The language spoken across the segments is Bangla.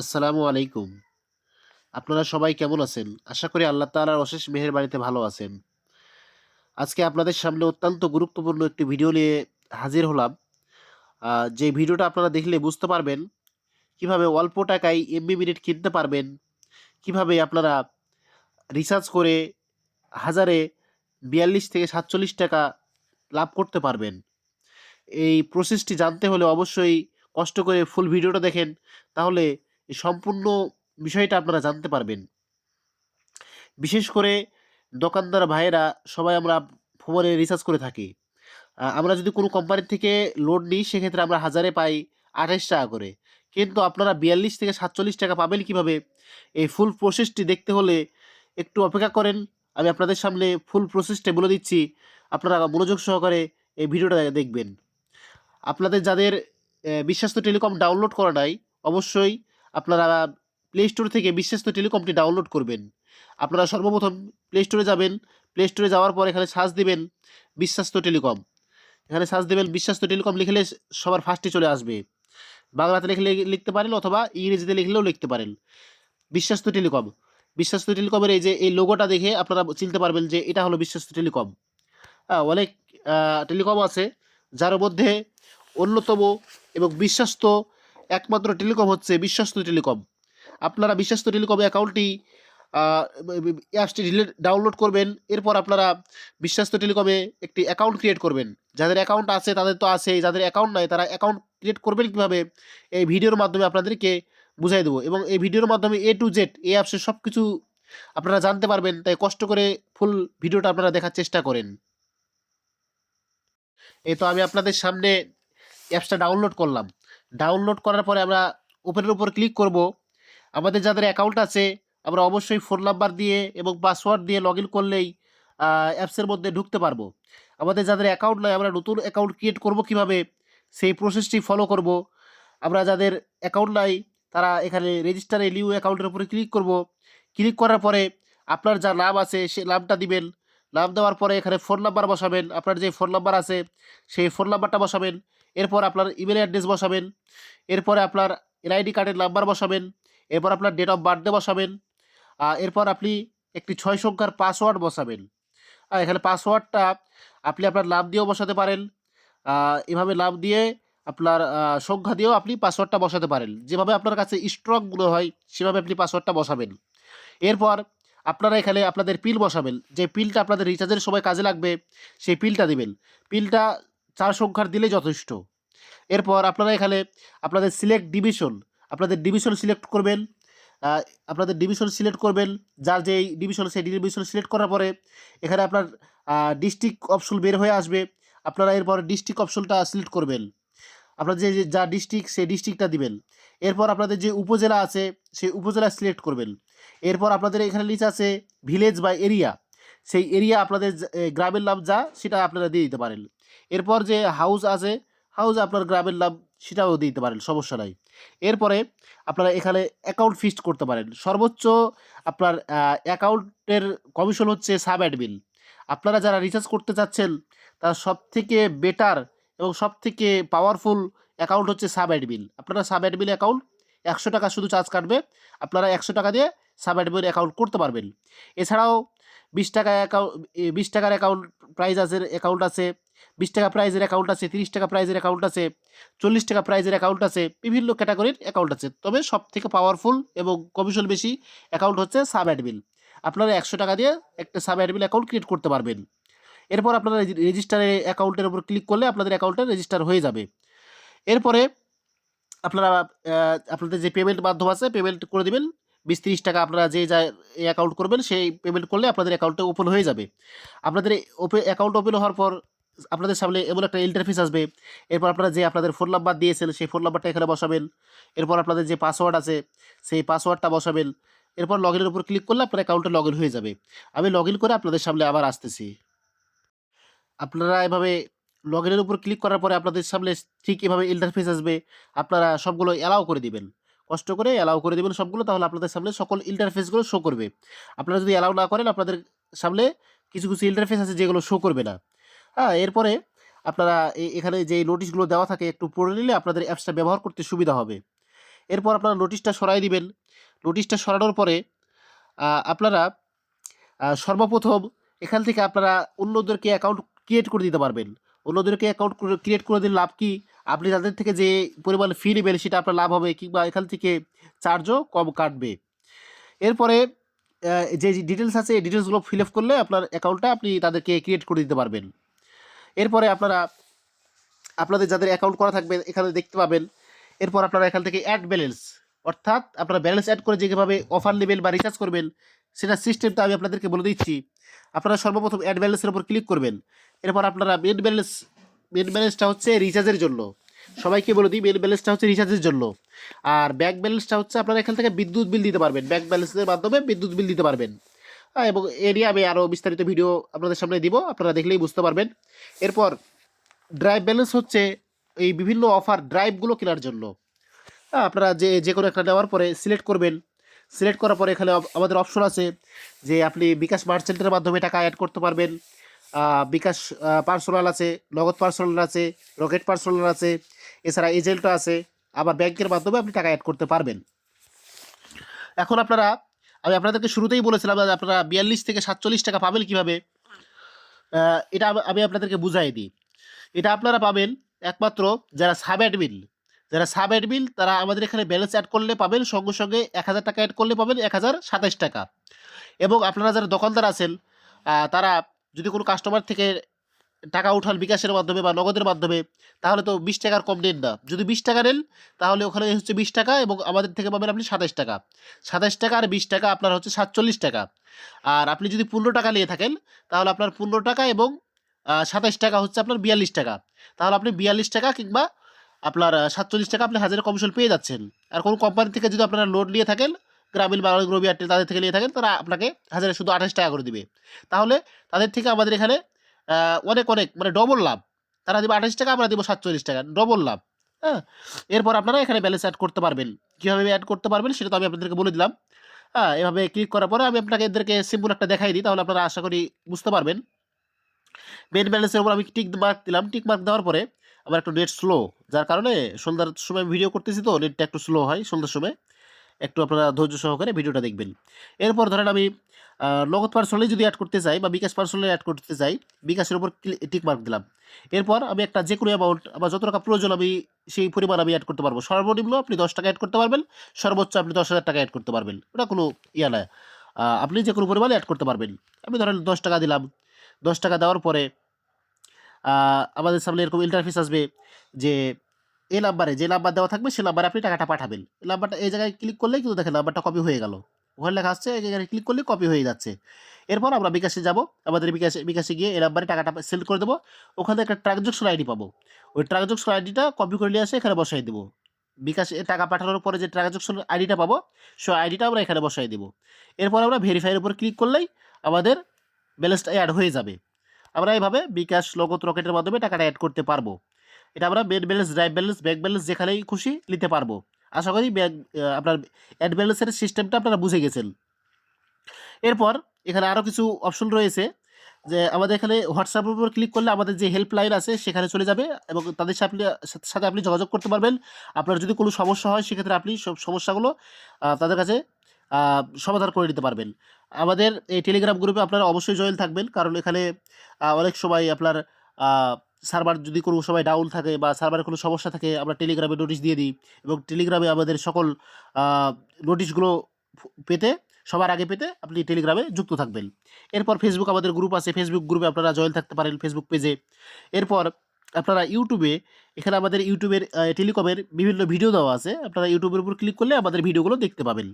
আসসালামু আলাইকুম। আপনারা সবাই কেমন আছেন? আশা করি আল্লাহ তাআলার অশেষ মেহের বাড়িতে ভালো আছেন। আজকে আপনাদের সামনে অত্যন্ত গুরুত্বপূর্ণ একটি ভিডিও নিয়ে হাজির হলাম। যে ভিডিওটা আপনারা দেখলে বুঝতে পারবেন কীভাবে অল্প টাকায় এমবি মিনিট কিনতে পারবেন, কীভাবে আপনারা রিচার্জ করে হাজারে ৪২ থেকে ৪৭ টাকা লাভ করতে পারবেন। এই প্রসেসটি জানতে হলে অবশ্যই কষ্ট করে ফুল ভিডিওটা দেখেন। তাহলে এই সম্পূর্ণ বিষয়টা আপনারা জানতে পারবেন। বিশেষ করে দোকানদার ভাইয়েরা সবাই আমরা ফোনে রিচার্জ করে থাকি। আমরা যদি কোনো কোম্পানি থেকে লোড নিই সেক্ষেত্রে আমরা হাজারে পাই ৳২৮ করে। কিন্তু আপনারা ৪২ থেকে ৪৭ টাকা পাবেন কীভাবে? এই ফুল প্রসেসটি দেখতে হলে একটু অপেক্ষা করেন। আমি আপনাদের সামনে ফুল প্রসেসটা বলে দিচ্ছি। আপনারা মনোযোগ সহকারে এই ভিডিওটা দেখবেন। আপনাদের যাদের বিশ্বাস্ত টেলিকম ডাউনলোড করা নাই, অবশ্যই আপনারা প্লে স্টোর থেকে বিশ্বস্ত টেলিকমটি ডাউনলোড করবেন। আপনারা সর্বপ্রথম প্লে স্টোরে যাবেন। প্লে স্টোরে যাওয়ার পর এখানে সার্চ দেবেন বিশ্বাস্ত টেলিকম। এখানে সার্চ দেবেন বিশ্বাস্ত টেলিকম লিখলে সবার ফার্স্টে চলে আসবে। বাংলাতে লিখলে লিখতে পারেন অথবা ইংরেজিতে লিখলেও লিখতে পারেন। বিশ্বাস্ত টেলিকম। বিশ্বাস্ত টেলিকমের এই যে, এই লোগোটা দেখে আপনারা চিনতে পারবেন যে এটা হলো বিশ্বাস্ত টেলিকম। অনেক টেলিকম আছে যার মধ্যে অন্যতম এবং বিশ্বাস্ত একমাত্র টেলিকম হচ্ছে বিশ্বস্ত টেলিকম। আপনারা বিশ্বাস্ত টেলিকম অ্যাকাউন্টটি অ্যাপসটি ডিলিট ডাউনলোড করবেন। এরপর আপনারা বিশ্বাস্ত টেলিকমে একটি অ্যাকাউন্ট ক্রিয়েট করবেন। যাদের অ্যাকাউন্ট আছে তাদের তো আছেই, যাদের অ্যাকাউন্ট নাই তারা অ্যাকাউন্ট ক্রিয়েট করবেন কীভাবে এই ভিডিওর মাধ্যমে আপনাদেরকে বুঝাই দেবো এবং এই ভিডিওর মাধ্যমে এ টু জেড এই অ্যাপসের সবকিছু আপনারা জানতে পারবেন। তাই কষ্ট করে ফুল ভিডিওটা আপনারা দেখার চেষ্টা করেন। এই তো আমি আপনাদের সামনে অ্যাপসটা ডাউনলোড করলাম। ডাউনলোড করার পরে আমরা ওপেনের উপর ক্লিক করব। আমাদের যাদের অ্যাকাউন্ট আছে, আমরা অবশ্যই ফোন নাম্বার দিয়ে এবং পাসওয়ার্ড দিয়ে লগইন করলেই অ্যাপসের মধ্যে ঢুকতে পারব। আমাদের যাদের অ্যাকাউন্ট নয় আমরা নতুন অ্যাকাউন্ট ক্রিয়েট করব কীভাবে? সেই প্রসেসটি ফলো করব। আমরা যাদের অ্যাকাউন্ট নাই, তারা এখানে রেজিস্টার নিউ অ্যাকাউন্টের উপরে ক্লিক করব। ক্লিক করার পরে আপনার যা নাম আছে, সে নামটা দিবেন। নাম দেওয়ার পরে এখানে ফোন নাম্বার বসাবেন। আপনার যে ফোন নাম্বার আছে, সেই ফোন নাম্বারটা বসাবেন। এরপর আপনার ইমেল অ্যাড্রেস বসাবেন। এরপরে আপনার এনআইডি কার্ডের নাম্বার বসাবেন। এরপর আপনার ডেট অফ বার্থডে বসাবেন। এরপর আপনি একটি ছয় সংখ্যার পাসওয়ার্ড বসাবেন। এখানে পাসওয়ার্ডটা আপনি আপনার নাম দিয়েও বসাতে পারেন। এভাবে নাম দিয়ে আপনার সংখ্যা দিয়েও আপনি পাসওয়ার্ডটা বসাতে পারেন। যেভাবে আপনার কাছে স্ট্রং মনে হয়, সেভাবে আপনি পাসওয়ার্ডটা বসাবেন। এরপর আপনারা এখানে আপনাদের পিল বসাবেন। যে পিলটা আপনাদের রিচার্জের সময় কাজে লাগবে, সেই পিলটা দিবেন। পিনটা ৪ সংখ্যার দিলেই যথেষ্ট। এরপর আপনারা এখানে আপনাদের সিলেক্ট ডিভিশন, আপনাদের ডিভিশন সিলেক্ট করবেন। আপনাদের ডিভিশন সিলেক্ট করবেন। যার যেই ডিভিশন সেই ডিভিশন সিলেক্ট করার পরে এখানে আপনার ডিস্ট্রিক্ট অপশন বের হয়ে আসবে। আপনারা এরপর ডিস্ট্রিক্ট অপশনটা সিলেক্ট করবেন। আপনার যে যা ডিস্ট্রিক্ট সেই ডিস্ট্রিক্টটা দিবেন। এরপর আপনাদের যে উপজেলা আছে সেই উপজেলা সিলেক্ট করবেন। এরপর আপনাদের এখানে নিচে আছে ভিলেজ বা এরিয়া। সেই এরিয়া আপনাদের গ্রামের নাম যা সেটা আপনারা দিয়ে দিতে পারেন। এরপর যে হাউস আছে, হাউস আপনার গ্রামের নাম সেটাও দিতে পারেন সমস্যা নাই। এরপরে আপনারা এখানে অ্যাকাউন্ট ফিক্সড করতে পারেন। সর্বোচ্চ আপনার অ্যাকাউন্টের কমিশন হচ্ছে সাব অ্যাডমিন। আপনারা যারা রিচার্জ করতে চাচ্ছেন তারা সবথেকে বেটার এবং সবথেকে পাওয়ারফুল অ্যাকাউন্ট হচ্ছে সাব অ্যাডমিন। আপনারা সাব অ্যাডমিন অ্যাকাউন্ট ৳১০০ শুধু চার্জ কাটবে। আপনারা ৳১০০ দিয়ে সাব অ্যাডমিন অ্যাকাউন্ট করতে পারবেন। এছাড়াও ৳২০ অ্যাকাউ এ বিশ টাকার অ্যাকাউন্ট প্রাইজ আছে অ্যাকাউন্ট আছে, ৳২০ প্রাইজের অ্যাকাউন্ট আছে, ৳৩০ প্রাইজের অ্যাকাউন্ট আছে, ৳৪০ প্রাইজের অ্যাকাউন্ট আছে। বিভিন্ন ক্যাটাগরির অ্যাকাউন্ট আছে। তবে সব থেকে পাওয়ারফুল এবং কমিশন বেশি অ্যাকাউন্ট হচ্ছে সাব অ্যাডমিন। আপনারা ৳১০০ দিয়ে একটা সাব অ্যাডমিন অ্যাকাউন্ট ক্রিয়েট করতে পারবেন। এরপর আপনারা রেজি রেজিস্টার অ্যাকাউন্টের উপর ক্লিক করলে আপনাদের অ্যাকাউন্টটা রেজিস্টার হয়ে যাবে। এরপরে আপনারা আপনাদের যে পেমেন্ট মাধ্যম আছে পেমেন্ট করে দিবেন। ৳২০-৳৩০ আপনারা যে যা অ্যাকাউন্ট করবেন, সেই পেমেন্ট করলে আপনাদের অ্যাকাউন্টটা ওপেন হয়ে যাবে। আপনাদের ওপে অ্যাকাউন্ট ওপেন হওয়ার পর আপনাদের সামনে এমন একটা ইন্টারফেস আসবে। এরপর আপনারা যে আপনাদের ফোন নাম্বার দিয়েছেন, সেই ফোন নাম্বারটা এখানে বসাবেন। এরপর আপনাদের যে পাসওয়ার্ড আছে, সেই পাসওয়ার্ডটা বসাবেন। এরপর লগইনের উপর ক্লিক করলে আপনার অ্যাকাউন্টটা লগইন হয়ে যাবে। আমি লগইন করে আপনাদের সামনে আবার আসতেছি। আপনারা এভাবে লগইনের উপর ক্লিক করার পরে আপনাদের সামনে ঠিক এভাবে ইন্টারফেস আসবে। আপনারা সবগুলো অ্যালাও করে দিবেন। কষ্ট করে অ্যালাউ করে দেবেন সবগুলো তাহলে আপনাদের সামনে সকল ইন্টারফেসগুলো শো করবে। আপনারা যদি অ্যালাউ না করেন আপনাদের সামনে কিছু, কিছু ইন্টারফেস আছে যেগুলো শো করবে না। হ্যাঁ? এরপরে আপনারা এখানে যে নোটিশগুলো দেওয়া থাকে একটু পড়ে নিলে আপনাদের অ্যাপসটা ব্যবহার করতে সুবিধা হবে। এরপর আপনারা নোটিশটা সরাই দিবেন নোটিশটা সরানোর পরে আপনারা সর্বপ্রথম এখান থেকে আপনারা অন্যদেরকে অ্যাকাউন্ট ক্রিয়েট করে দিতে পারবেন অন্যদেরকে অ্যাকাউন্ট ক্রিয়েট করে দিলে লাভ কি? আপনি তাদের থেকে যে পরিমাণ ফি নেবেন সেটা আপনার লাভ হবে কিংবা এখান থেকে চার্জও কম কাটবে। এরপরে যে ডিটেলস আছে, এই ডিটেলসগুলো ফিল আপ করলে আপনার অ্যাকাউন্টটা আপনি তাদেরকে ক্রিয়েট করে দিতে পারবেন। এরপরে আপনারা, আপনাদের যাদের অ্যাকাউন্ট করা থাকবে, এখানে দেখতে পাবেন। এরপর আপনারা এখান থেকে অ্যাড ব্যালেন্স অর্থাৎ আপনারা ব্যালেন্স অ্যাড করে যেভাবে অফার নেবেন বা রিচার্জ করবেন, সেটা সিস্টেমটা আমি আপনাদেরকে বলে দিচ্ছি। আপনারা সর্বপ্রথম অ্যাড ব্যালেন্সের উপর ক্লিক করবেন। এরপর আপনারা মেন ব্যালেন্স মেন ব্যালেন্সটা হচ্ছে রিচার্জের জন্য। সবাইকে বলে দিই মেন ব্যালেন্সটা হচ্ছে রিচার্জের জন্য। আর ব্যাংক ব্যালেন্সটা হচ্ছে আপনারা এখান থেকে বিদ্যুৎ বিল দিতে পারবেন। ব্যাংক ব্যালেন্সের মাধ্যমে বিদ্যুৎ বিল দিতে পারবেন। এবং এ নিয়ে আমি আরও বিস্তারিত ভিডিও আপনাদের সামনে দিব, আপনারা দেখলেই বুঝতে পারবেন। এরপর ড্রাইভ ব্যালেন্স হচ্ছে এই বিভিন্ন অফার ড্রাইভগুলো কেনার জন্য। আপনারা যে যে কোনো একটা নেওয়ার পরে সিলেক্ট করবেন। সিলেক্ট করার পরে এখানে আমাদের অপশন আছে যে আপনি বিকাশ মার্চেন্টের মাধ্যমে টাকা অ্যাড করতে পারবেন। বিকাশ পার্সোনাল আছে, নগদ পার্সোনাল আছে, রকেট পার্সোনাল আছে, এছাড়া এজেন্টও আছে, আবার ব্যাংকের মাধ্যমে আপনি টাকা অ্যাড করতে পারবেন। এখন আপনারা, আমি আপনাদেরকে শুরুতেই বলেছিলাম আপনারা বিয়াল্লিশ থেকে সাতচল্লিশ টাকা পাবেন কীভাবে? এটা আমি- আমি আপনাদেরকে বুঝাই দিই। এটা আপনারা পাবেন একমাত্র যারা সাব অ্যাডমিন যারা সাব অ্যাডমিন তারা আমাদের এখানে ব্যালেন্স অ্যাড করলে পাবেন, সঙ্গে সঙ্গে এক হাজার টাকা অ্যাড করলে পাবেন, এক হাজার সাতাশ টাকা। এবং আপনারা যারা দোকানদার আছেন তারা যদি কোনো কাস্টমার থেকে টাকা উঠান বিকাশের মাধ্যমে বা নগদের মাধ্যমে, তাহলে তো বিশ টাকার কম নেন না। যদি বিশ টাকা নেন, তাহলে ওখানে হচ্ছে বিশ টাকা এবং আমাদের থেকে পাবেন আপনি সাতাশ টাকা। সাতাশ টাকা আর বিশ টাকা আপনার হচ্ছে সাতচল্লিশ টাকা। আর আপনি যদি পনেরো টাকা নিয়ে থাকেন, তাহলে আপনার পনেরো টাকা এবং সাতাশ টাকা হচ্ছে আপনার বিয়াল্লিশ টাকা। তাহলে আপনি বিয়াল্লিশ টাকা কিংবা আপনার সাতচল্লিশ টাকা আপনি হাজারের কমিশন পেয়ে যাচ্ছেন। আর কোনো কোম্পানি থেকে যদি আপনারা লোন নিয়ে থাকেন গ্রামীণ বাংলা রবি এয়ারটেল তাদের থেকে নিয়ে থাকেন, তারা আপনাকে হাজারে শুধু আঠাশ টাকা করে দিবে। তাহলে তাদের থেকে আমাদের এখানে অনেক অনেক মানে ডবল লাভ। তারা দেবে আঠাশ টাকা, আমরা দেবো সাতচল্লিশ টাকা ডবল লাভ। হ্যাঁ? এরপর আপনারা এখানে ব্যালেন্স অ্যাড করতে পারবেন। কীভাবে অ্যাড করতে পারবেন সেটা তো আমি আপনাদেরকে বলে দিলাম। হ্যাঁ এভাবে ক্লিক করার পরে আমি আপনাকে এদেরকে সিম্পল একটা দেখাই দিই, তাহলে আপনারা আশা করি বুঝতে পারবেন। মেন ব্যালেন্সের উপর আমি টিক মার্ক দিলাম। টিক মার্ক দেওয়ার পরে আমার একটু নেট স্লো যার কারণে সন্ধ্যার সময় ভিডিও করতেছি তো নেটটা একটু স্লো হয় সন্ধ্যার সময়। একটু আপনারা ধৈর্য সহকারে ভিডিওটা দেখবেন। এরপর ধরেন আমি নগদ পার্সোনালি যদি অ্যাড করতে চাই বা বিকাশ পার্সোনালি অ্যাড করতে চাই, বিকাশের উপর টিক মার্ক দিলাম। এরপর আমি একটা যে কোনো অ্যামাউন্ট আমার যত টাকা প্রয়োজন আমি সেই পরিমাণ আমি অ্যাড করতে পারব। সর্বনিম্ন আপনি দশ টাকা অ্যাড করতে পারবেন, সর্বোচ্চ আপনি দশ হাজার টাকা অ্যাড করতে পারবেন। ওটা কোনো ইয়া না। আপনি যে কোনো পরিমাণে অ্যাড করতে পারবেন। আমি ধরেন দশ টাকা দিলাম। দশ টাকা দেওয়ার পরে আমাদের সামনে এরকম ইন্টারফেস আসবে যে এই নাম্বারে যে নাম্বার দেওয়া থাকবে সেই নাম্বারে আপনি টাকাটা পাঠাবেন। এই নাম্বারটা এই জায়গায় ক্লিক করলেই কিন্তু দেখেন নাম্বারটা কপি হয়ে গেল। ওখানে লেখা আসছে জায়গায় ক্লিক করলে কপি হয়ে যাচ্ছে। এরপর আমরা বিকাশে যাব। আমাদের বিকাশে বিকাশে গিয়ে এই নাম্বারে টাকাটা সেল করে দেবো। ওখানে একটা ট্রানজেকশন আইডি পাবো। ওই ট্রানজেকশন আইডিটা কপি করে নিয়ে আসে এখানে বসাই দেবো। বিকাশে টাকা পাঠানোর পরে যে ট্রানজেকশন আইডিটা পাবো, সেই আইডিটা আমরা এখানে বসাই দেবো। এরপর আমরা ভেরিফাইয়ের উপর ক্লিক করলেই আমাদের ব্যালেন্সটা অ্যাড হয়ে যাবে। আমরা এইভাবে বিকাশ লগত রকেটের মাধ্যমে টাকাটা অ্যাড করতে পারব। এটা আমরা bed balance drive balance bank balance যেখানেই খুশি নিতে পারব। আশা করি ব্যাংক আপনার অ্যাড ব্যালেন্সের সিস্টেমটা আপনারা বুঝে গেছেন। এরপর এখানে আরও কিছু অপশন রয়েছে যে আমাদের এখানে হোয়াটসঅ্যাপের উপর ক্লিক করলে আমাদের যে হেল্পলাইন আছে সেখানে চলে যাবে এবং তাদের সাথে আপনি সাথে আপনি যোগাযোগ করতে পারবেন। আপনার যদি কোনো সমস্যা হয় সেক্ষেত্রে আপনি সব সমস্যাগুলো তাদের কাছে সমাধান করে দিতে পারবেন। আমাদের এই টেলিগ্রাম গ্রুপে আপনারা অবশ্যই জয়েন থাকবেন। কারণ এখানে অনেক সময় আপনার সার্ভার যদি কোনো সময় ডাউন থাকে বা সার্ভারে কোনো সমস্যা থাকে, আমরা টেলিগ্রামে নোটিশ দিয়ে দিই এবং টেলিগ্রামে আমাদের সকল নোটিশগুলো পেতে, সবার আগে পেতে আপনি টেলিগ্রামে যুক্ত থাকবেন। এরপর ফেসবুক আমাদের গ্রুপ আছে ফেসবুক গ্রুপে আপনারা জয়েন থাকতে পারেন ফেসবুক পেজে এরপর আপনারা ইউটিউবে এখানে আমাদের ইউটিউবের টেলিকমের বিভিন্ন ভিডিও দেওয়া আছে। আপনারা ইউটিউবের উপর ক্লিক করলে আমাদের ভিডিওগুলো দেখতে পাবেন।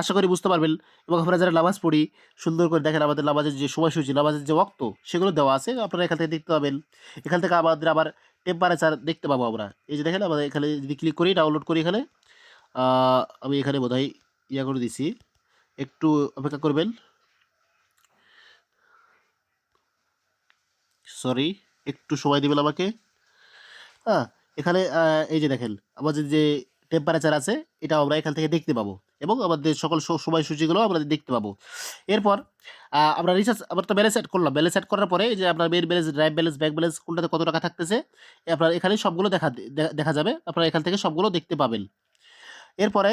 আশা করি বুঝতে পারবেন। এবং আমরা যারা নামাজ পড়ি, সুন্দর করে দেখেন আমাদের নামাজের যে সময়সূচি, নামাজের যে ওক্ত সেগুলো দেওয়া আছে। আপনারা এখান থেকে দেখতে পাবেন। এখান থেকে আমাদের আবার টেম্পারেচার দেখতে পাবো আমরা। এই যে দেখেন আমাদের এখানে যদি ক্লিক করি ডাউনলোড করি এখানে আমি এখানে বোধহয় ইয়া করে দিছি। একটু অপেক্ষা করবেন। সরি একটু সময় দেবেন আমাকে। হ্যাঁ এখানে এই যে দেখেন, আমাদের যে টেম্পারেচার আছে, এটা আমরা এখান থেকে দেখতে পাবো। এবং আমাদের সকল সময়সূচিগুলো আমরা দেখতে পাবো। এরপর আমরা রিচার্জ আমরা তো ব্যালেন্স অ্যাড করলাম। ব্যালেন্স অ্যাড করার পরে যে আপনার main balance drive balance bank balance কোনটাতে কত টাকা থাকতেছে আপনার এখানে সবগুলো দেখা দেখা যাবে। আপনারা এখান থেকে সবগুলো দেখতে পাবেন। এরপরে,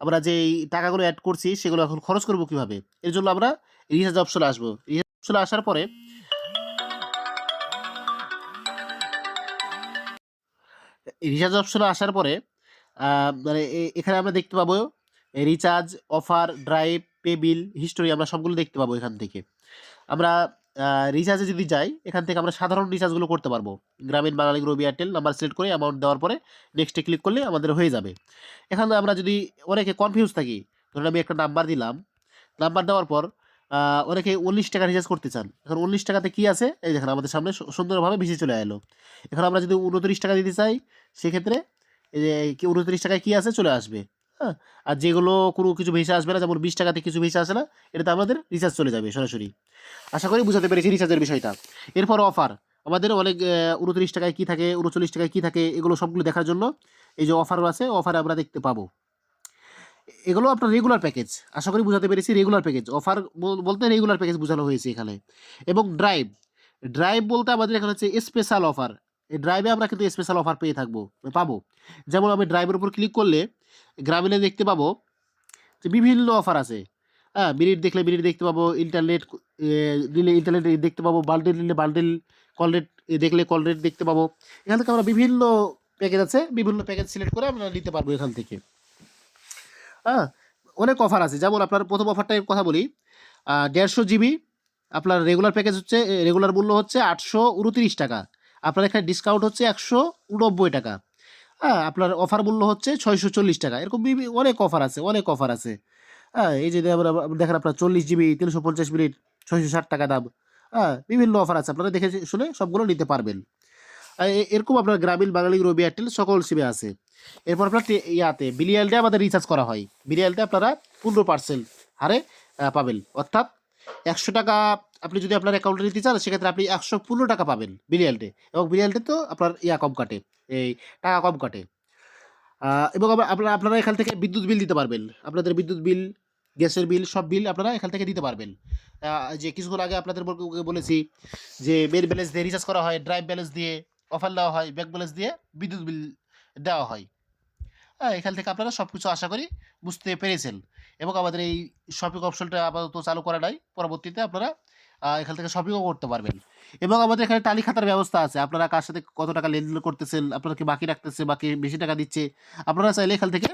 আমরা যে টাকাগুলো অ্যাড করছি, সেগুলো এখন খরচ করব কীভাবে? এর জন্য আমরা রিচার্জ অপশনে আসব। রিচার্জ অপশনে আসার পরে রিচার্জ অপশনে আসার পরে মানে এখানে আমরা দেখতে পাবো recharge offer drive pay bill history আমরা সবগুলো দেখতে পাবো এখান থেকে। আমরা রিচার্জে যদি যাই, এখান থেকে আমরা সাধারণ রিচার্জগুলো করতে পারব। গ্রামীণ, বাঙালি গ্রো এয়ারটেল নাম্বার সিলেক্ট করে অ্যামাউন্ট দেওয়ার পরে নেক্সটে ক্লিক করলে আমাদের হয়ে যাবে। এখানে আমরা যদি অনেকে কনফিউজ থাকি, ধরুন আমি একটা নাম্বার দিলাম নাম্বার দেওয়ার পর অনেকে উনিশ টাকা রিচার্জ করতে চান। এখন উনিশ টাকাতে কী আছে? এই দেখেন আমাদের সামনে সুন্দরভাবে ভেসে চলে এলো। এখন আমরা যদি উনত্রিশ টাকা দিতে চাই সেক্ষেত্রে উনত্রিশ টাকায় কী আছে চলে আসবে হ্যাঁ? আর যেগুলো কোনো কিছু ভেসে আসবে না, যেমন বিশ টাকাতে কিছু ভেসে আসে না, এটাতে আমাদের রিচার্জ চলে যাবে সরাসরি। আশা করি বুঝাতে পেরেছি রিচার্জের বিষয়টা। এরপর অফার আমাদের অনেক উনত্রিশ টাকায় কী থাকে, উনচল্লিশ টাকায় কী থাকে, এগুলো সবগুলো দেখার জন্য এই যে অফার আছে অফার আমরা দেখতে পাবো। এগুলো আপনার রেগুলার প্যাকেজ আশা করি বুঝাতে পেরেছি রেগুলার প্যাকেজ অফার বলতে রেগুলার প্যাকেজ বোঝানো হয়েছে এখানে। এবং ড্রাইভ ড্রাইভ বলতে আমাদের এখানে হচ্ছে স্পেশাল অফার এই ড্রাইভে আমরা কিন্তু স্পেশাল অফার পেয়ে থাকব, পাবো। যেমন আমি ড্রাইভের উপর ক্লিক করলে গ্রামীণে দেখতে পাবো যে বিভিন্ন অফার আছে। হ্যাঁ মিনিট দেখলে মিনিট দেখতে পাবো ইন্টারনেট দিলে ইন্টারনেট দেখতে পাবো বান্ডেল নিলে বান্ডেল কল রেট দেখলে কল রেট দেখতে পাবো। এখান থেকে আমরা বিভিন্ন প্যাকেজ আছে, বিভিন্ন প্যাকেজ সিলেক্ট করে আমরা নিতে পারব এখান থেকে। হ্যাঁ অনেক অফার আছে। যেমন আপনার প্রথম অফারটার কথা বলি দেড়শো জিবি আপনার রেগুলার প্যাকেজ হচ্ছে রেগুলার মূল্য হচ্ছে আটশো উনত্রিশ টাকা। আপনার এখানে ডিসকাউন্ট হচ্ছে একশো উনব্বই টাকা। হ্যাঁ আপনার অফার মূল্য হচ্ছে ছয়শো চল্লিশ টাকা। এরকম অনেক অফার আছে, অনেক অফার আছে। হ্যাঁ এই যে আমরা দেখেন আপনার চল্লিশ জিবি তিনশো পঞ্চাশ মিনিট, ছয়শো ষাট টাকা দাম। হ্যাঁ বিভিন্ন অফার আছে। আপনারা দেখে শুনে সবগুলো নিতে পারবেন। এরকম আপনার গ্রামীণ বাঙালি রবি এয়ারটেল সকল সিমে আছে। এরপর আপনার ইয়াতে বিলিয়ালডে আমাদের রিচার্জ করা হয়। বিলিয়ালডে আপনারা পনেরো পার্সেন্ট হারে পাবেন। অর্থাৎ একশো টাকা আপনি যদি আপনার অ্যাকাউন্টে নিতে চান, সেক্ষেত্রে আপনি একশো পনেরো টাকা পাবেন বিরিয়ালটে এবং বিরিয়ালটে তো আপনার ইয়া কম কাটে, এই টাকা কম কাটে। এবং আপনারা আপনারা এখান থেকে বিদ্যুৎ বিল দিতে পারবেন। আপনাদের বিদ্যুৎ বিল, গ্যাসের বিল, সব বিল আপনারা এখান থেকে দিতে পারবেন। যে কিছুক্ষণ আগে আপনাদের বলেছি যে মেন ব্যালেন্স দিয়ে রিচার্জ করা হয় ড্রাইভ ব্যালেন্স দিয়ে অফার দেওয়া হয় ব্যাক ব্যালেন্স দিয়ে বিদ্যুৎ বিল দেওয়া হয়। হ্যাঁ এখান থেকে আপনারা সব কিছু আশা করি বুঝতে পেরেছেন। এবং আমাদের এই শপিং অপশনটা আপাতত চালু করা নাই। পরবর্তীতে আপনারা এখান থেকে শপিংও করতে পারবেন। এবং আমাদের এখানে টালি খাতার ব্যবস্থা আছে। আপনারা কার সাথে কত টাকা লেনদেন করতেছেন, আপনারা কি বাকি রাখতেছে বাকি বেশি টাকা দিচ্ছে, আপনারা চাইলে এখান থেকে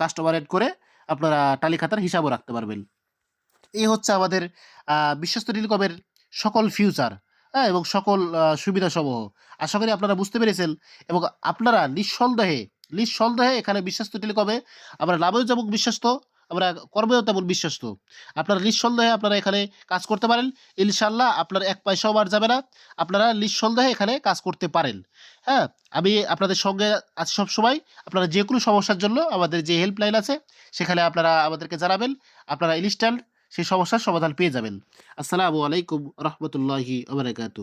কাস্টমার এড করে আপনারা টালি খাতার হিসাবও রাখতে পারবেন। এই হচ্ছে আমাদের বিশ্বস্ত টেলিকমের সকল ফিউচার হ্যাঁ এবং সকল সুবিধা সমূহ আশা করি আপনারা বুঝতে পেরেছেন এবং আপনারা নিঃসন্দেহে নিঃসন্দেহে এখানে বিশ্বস্ত টেলিকমে আমরা লাভজনক বিশ্বস্ত আমরা কর্মেও তেমন বিশ্বস্ত। আপনারা নিঃসন্দেহে আপনারা এখানে কাজ করতে পারেন। ইনশাল্লাহ আপনার এক পয়সাও বার যাবে না। আপনারা নিঃসন্দেহে এখানে কাজ করতে পারেন। হ্যাঁ আমি আপনাদের সঙ্গে আছি সবসময়। আপনারা যে কোনো সমস্যার জন্য আমাদের যে হেল্পলাইন আছে, সেখানে আপনারা আমাদেরকে জানাবেন। আপনারা ইনস্ট্যান্ট সেই সমস্যার সমাধান পেয়ে যাবেন। আসসালামু আলাইকুম রহমতুল্লাহি আবরাকাতু